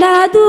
দাদু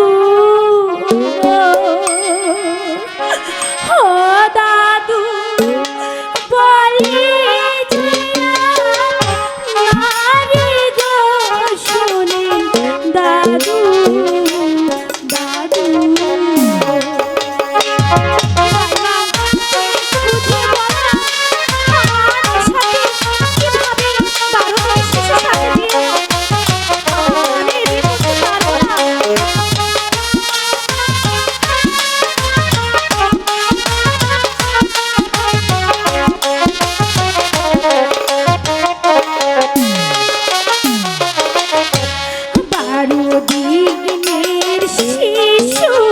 气球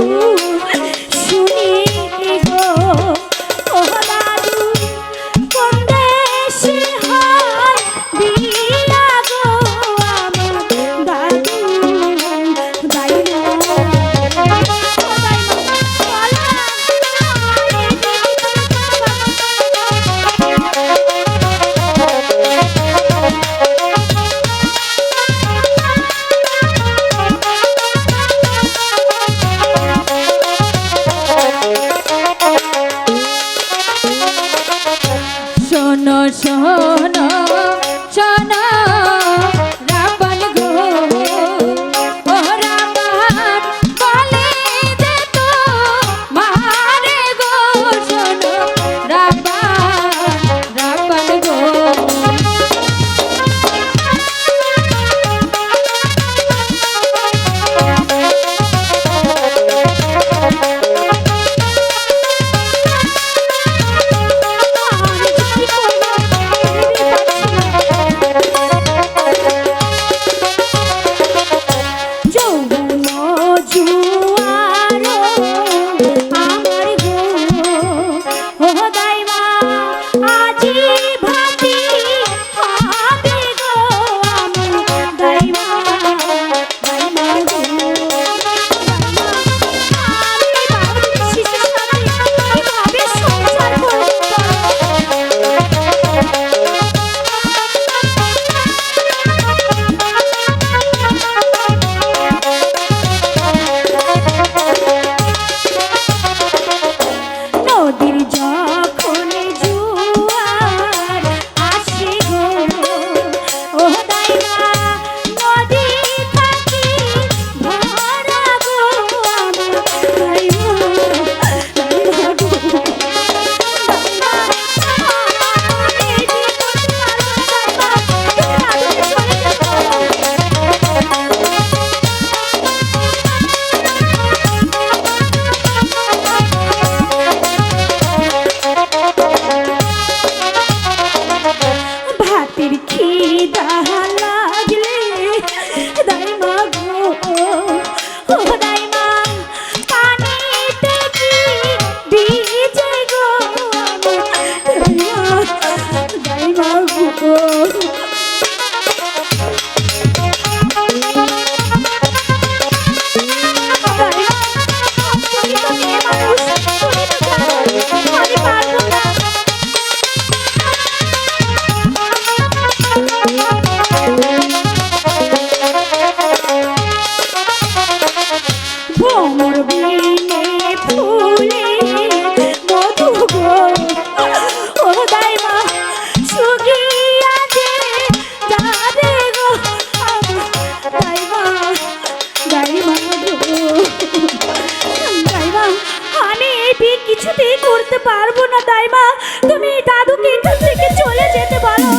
কিছুতেই করতে পারব না তাই মা তুমি দাদুকে এখান থেকে চলে যেতে পারো।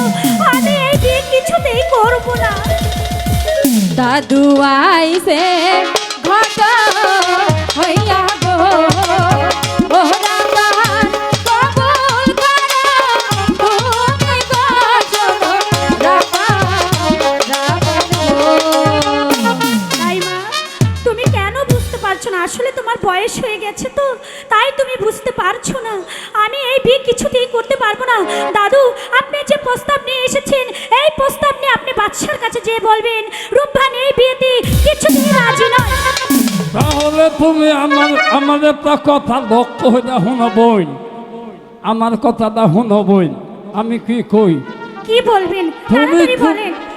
আমি এই কিছুতেই করব না। দাদু আইসে বয়স হয়ে গেছে তো, তাই তুমি বুঝতে পারছ না। আমি এই বিয়ে কিছুতেই করতে পারব না। দাদু, আপনি যে প্রস্তাব নিয়ে এসেছেন, এই প্রস্তাব নিয়ে আপনি বাচ্চার কাছে যেয়ে বলবেন রূপভান এই বিয়েতে কিছুতেই রাজি নয়। তাহলে তুমি আমার আমার একটা কথা লক্ষ্য হইলে শুনবই। আমার কথাটা শুনবই। আমি কি কই? কি বলবেন? তুমি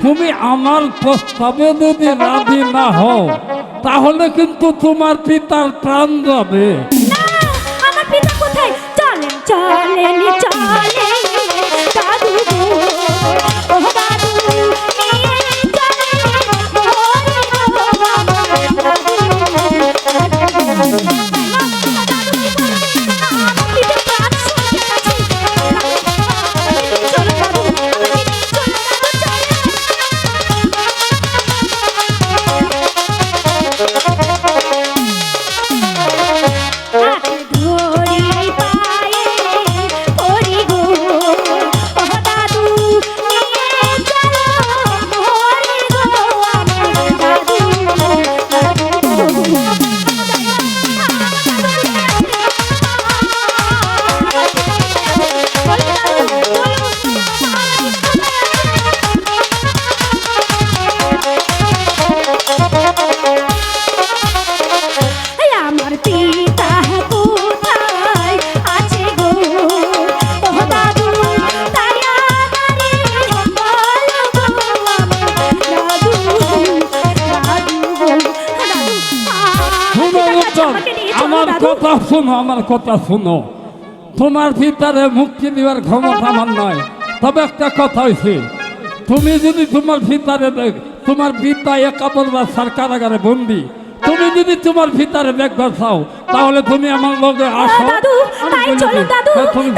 তুমি আমার প্রস্তাবে যদি রাজি না হও তাহলে কিন্তু তোমার পিতার প্রাণ যাবে। আমার পিতা কোথায়? চলেন চলেন চলেন। শুনো আমার কথা শুনো। তোমার পিতারে মুক্তি দেওয়ার ক্ষমতা আমার নয় তবে একটা কথা হয়েছে তুমি যদি তোমার পিতারে দেখ- তোমার পিতা একাবল বাচ্চার কারাগারে বন্দি তুমি যদি তোমার ভিতরে দেখতে চাও তাহলে তুমি আমার লগে আসো। দাদু আমি তাই বলে দাদু হ্যাঁ, তুমি